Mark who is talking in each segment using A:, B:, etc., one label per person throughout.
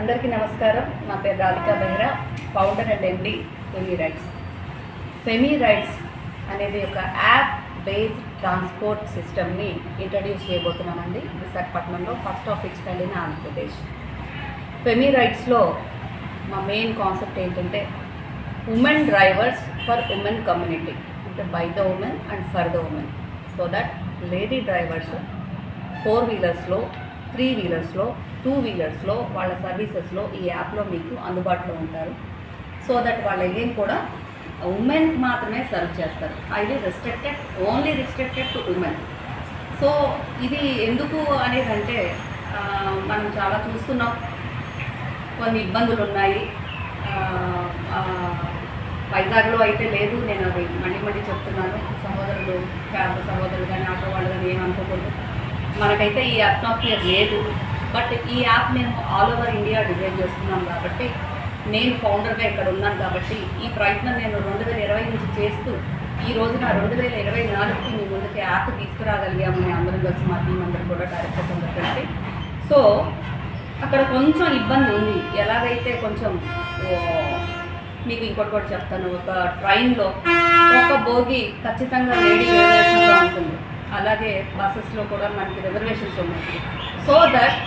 A: అందరికీ నమస్కారం. నా పేరు Radhika Behra founder and MD Femi rides Femi rides అనేది ఒక యాప్ బేస్డ్ ట్రాన్స్పోర్ట్ సిస్టమ్ని ఇంట్రడ్యూస్ చేయబోతున్నామండి. విశాఖపట్నంలో first of its kind in Andhra Pradesh. Femi రైడ్స్లో మా మెయిన్ కాన్సెప్ట్ ఏంటంటే women drivers for women community అంటే by the women and for the women so that lady drivers four వీలర్స్లో three వీలర్స్లో two వీలర్స్లో వాళ్ళ సర్వీసెస్లో ఈ యాప్లో మీకు అందుబాటులో ఉంటారు. సో దట్ వాళ్ళ ఏం కూడా ఉమెన్కి మాత్రమే సర్వ్ చేస్తారు. అది restricted only restricted to women so ఇది ఎందుకు అనేదంటే మనం చాలా చూస్తున్నాం. కొన్ని ఇబ్బందులు ఉన్నాయి వైజాగ్లో అయితే లేదు. నేను అది మళ్ళీ మళ్ళీ చెప్తున్నాను. సహోదరులు క్యాబ్ సహోదరులు కానీ ఆటో వాళ్ళు కానీ ఏమనుకోకూడదు మనకైతే ఈ అట్మాస్ఫియర్ లేదు. బట్ ఈ యాప్ మేము ఆల్ ఓవర్ ఇండియా డిజైన్ చేస్తున్నాం కాబట్టి నేను ఫౌండర్గా ఇక్కడ ఉన్నాను కాబట్టి ఈ ప్రయత్నం నేను రెండు వేల ఇరవై నుంచి చేస్తూ ఈ రోజున రెండు వేల ఇరవై నాలుగుకి మీ ముందుకి యాప్ తీసుకురాగలిగామని అందరం కలిసి మా టీం కూడా డైరెక్టర్స్ అందరూ కలిసి. సో అక్కడ కొంచెం ఇబ్బంది ఉంది. ఎలాగైతే కొంచెం మీకు ఇంకోటి కూడా చెప్తాను. ఒక ట్రైన్లో ఒక బోగి ఖచ్చితంగా లేడీ ఉంటుంది అలాగే బస్సెస్లో కూడా మనకి రిజర్వేషన్స్ ఉన్నాయి. సో దట్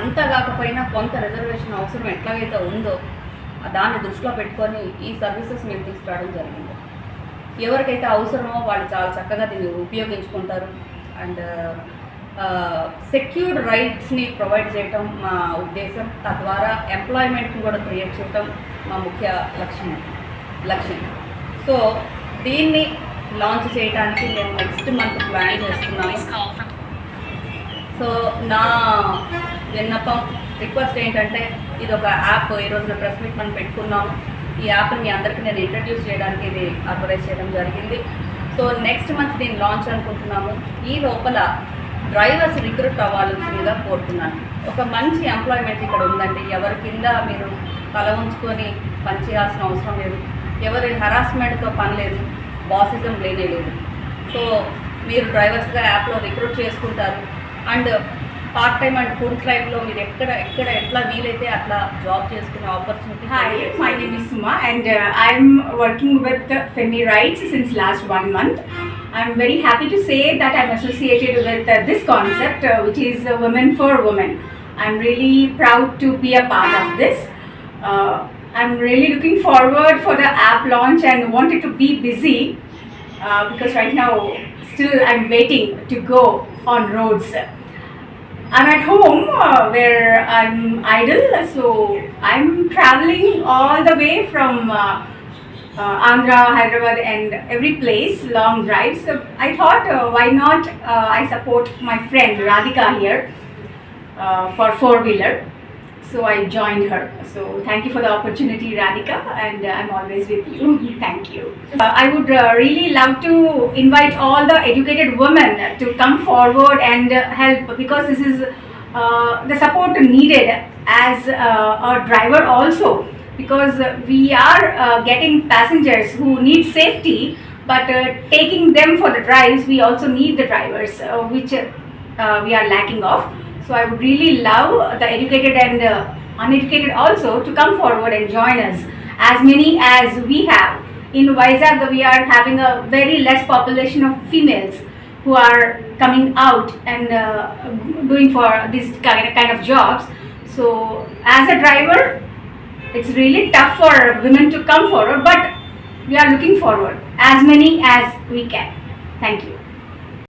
A: అంత కాకపోయినా కొంత రిజర్వేషన్ అవసరం ఎట్లాగైతే ఉందో దాన్ని దృష్టిలో పెట్టుకొని ఈ సర్వీసెస్ మేము తీసుకురావడం జరిగింది. ఎవరికైతే అవసరమో వాళ్ళు చాలా చక్కగా దీన్ని ఉపయోగించుకుంటారు. అండ్ సెక్యూర్డ్ రైట్స్ని ప్రొవైడ్ చేయటం మా ఉద్దేశం. తద్వారా ఎంప్లాయ్మెంట్ని కూడా క్రియేట్ చేయటం మా ముఖ్య లక్ష్యం. లక్ష్యం. సో దీన్ని లాంచ్ చేయడానికి మేము నెక్స్ట్ మంత్ ప్లాన్ చేస్తున్నాము. సో నా విన్నపం రిక్వెస్ట్ ఏంటంటే ఇది ఒక యాప్ ఈ రోజున ప్రెస్ మీట్ మనం పెట్టుకున్నాము. ఈ యాప్ని మీ అందరికీ నేను ఇంట్రడ్యూస్ చేయడానికి ఇది ఆర్గనైజ్ చేయడం జరిగింది. సో నెక్స్ట్ మంత్ దీన్ని లాంచ్ అనుకుంటున్నాము. ఈ లోపల డ్రైవర్స్ రిక్రూట్ అవ్వాల్సిందిగా కోరుతున్నాను. ఒక మంచి ఎంప్లాయ్మెంట్ ఇక్కడ ఉందండి. ఎవరి కింద మీరు తల ఉంచుకొని పనిచేయాల్సిన అవసరం లేదు. ఎవరి హరాస్మెంట్తో పని లేదు. బాసిజం లేనేలేదు సో మీరు డ్రైవర్స్గా యాప్లో రిక్రూట్ చేసుకుంటారు. And part time and full టైంలో మీరు ఎక్కడ ఎక్కడ ఎట్లా వీలైతే అట్లా జాబ్ చేసుకునే opportunity
B: hi my name is Suma and I'm working with Femi rides since last one month I'm very happy to say that I'm associated with this concept which is women for women I'm really proud to be a part of this I'm really looking forward for the app launch and wanted to be busy uh, because right now still I'm waiting to go on roads. I'm at home uh, where I'm idle, so I'm traveling all the way from uh, uh, Andhra, Hyderabad, and every place, long drives. So I thought, uh, why not uh, I support my friend Radhika here uh, for four wheeler. So I joined her. So thank you for the opportunity, Radhika, and uh, I'm always with you. thank you. Uh, I would uh, really love to invite all the educated women to come forward and help because this is the support needed as a driver also because we are getting passengers who need safety but uh, taking them for the drives we also need the drivers uh, which uh, we are lacking of so i would really love the educated and uh, uneducated also to come forward and join us. As many as we have. In Vizag we are having a very less population of females who are coming out and uh, doing for this kind kind of jobs. So as a driver it's really tough for women to come forward but we are looking forward as many as we can. Thank you